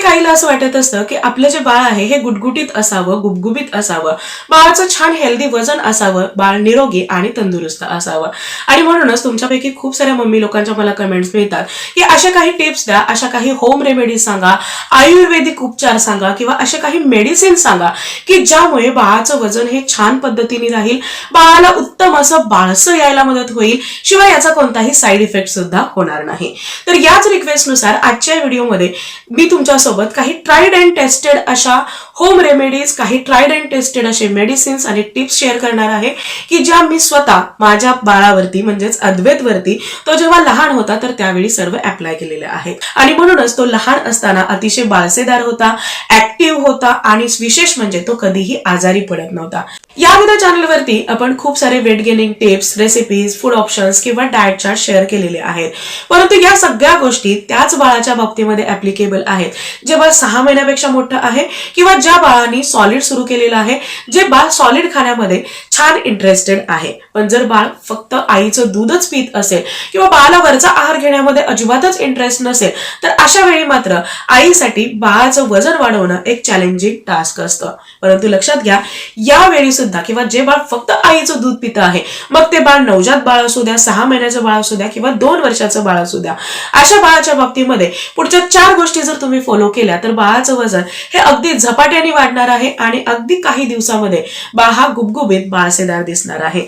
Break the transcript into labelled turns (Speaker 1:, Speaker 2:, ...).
Speaker 1: प्रत्येक आईला असं वाटत असतं की आपलं जे बाळ आहे हे गुटगुटीत असावं गुबगुबीत असावं. बाळाचं छान हेल्दी वजन असावं बाळ निरोगी आणि तंदुरुस्त असावं. आणि म्हणूनच तुमच्यापैकी खूप साऱ्या मम्मी लोकांच्या मला कमेंट्स मिळतात की अशा काही टिप्स द्या अशा काही होम रेमेडीज सांगा आयुर्वेदिक उपचार सांगा किंवा असे काही मेडिसिन सांगा की ज्यामुळे बाळाचं वजन हे छान पद्धतीने राहील बाळाला उत्तम असं बाळसं यायला मदत होईल शिवाय याचा कोणताही साईड इफेक्ट सुद्धा होणार नाही. तर याच रिक्वेस्टनुसार आजच्या व्हिडिओमध्ये मी तुमच्यासोबत काही ट्राईड अँड टेस्टेड अशा होम रेमेडीज काही ट्राईड अँड टेस्टेड असे मेडिसिन्स आणि टिप्स शेअर करणार आहे की ज्या मी स्वतः माझ्या बाळावरती म्हणजेच अद्वैतवरती तो जेव्हा लहान होता तर त्यावेळी सर्व अप्लाय केलेले आहेत. आणि म्हणूनच तो लहान असताना अतिशय बाळसेदार होता ऍक्टिव्ह होता आणि विशेष म्हणजे तो कधीही आजारी पडत नव्हता. या व्हिडिओ चॅनलवरती आपण खूप सारे weight gaining tips recipes food options किंवा डाएट चार्ट शेअर केलेले आहेत. परंतु या सगळ्या गोष्टी त्याच बाळाच्या बाबतीमध्ये ऍप्लिकेबल आहेत. जे बाळ सहा महिन्यापेक्षा मोठं आहे किंवा ज्या बाळांनी सॉलिड सुरू केलेलं आहे जे बाळ सॉलिड खाण्यामध्ये छान इंटरेस्टेड आहे. पण जर बाळ फक्त आईचं दूधच पित असेल किंवा बाळाला वरचा आहार घेण्यामध्ये अजिबातच इंटरेस्ट नसेल तर अशा वेळी मात्र आईसाठी बाळाचं वजन वाढवणं एक चॅलेंजिंग टास्क असतं. परंतु लक्षात घ्या यावेळी सुद्धा किंवा जे बाळ फक्त आईचं दूध पितं आहे मग ते बाळ नवजात बाळ असू द्या सहा महिन्याचं बाळ असू द्या किंवा दोन वर्षाचं बाळ असू द्या अशा बाळाच्या बाबतीमध्ये पुढच्या चार गोष्टी जर तुम्ही फॉलो केल्या तर बाळाचं वजन हे अगदी झपाट्याने वाढणार आहे आणि अगदी काही दिवसामध्ये बाळ हा गुबगुबीत बाळसेदार दिसणार आहे.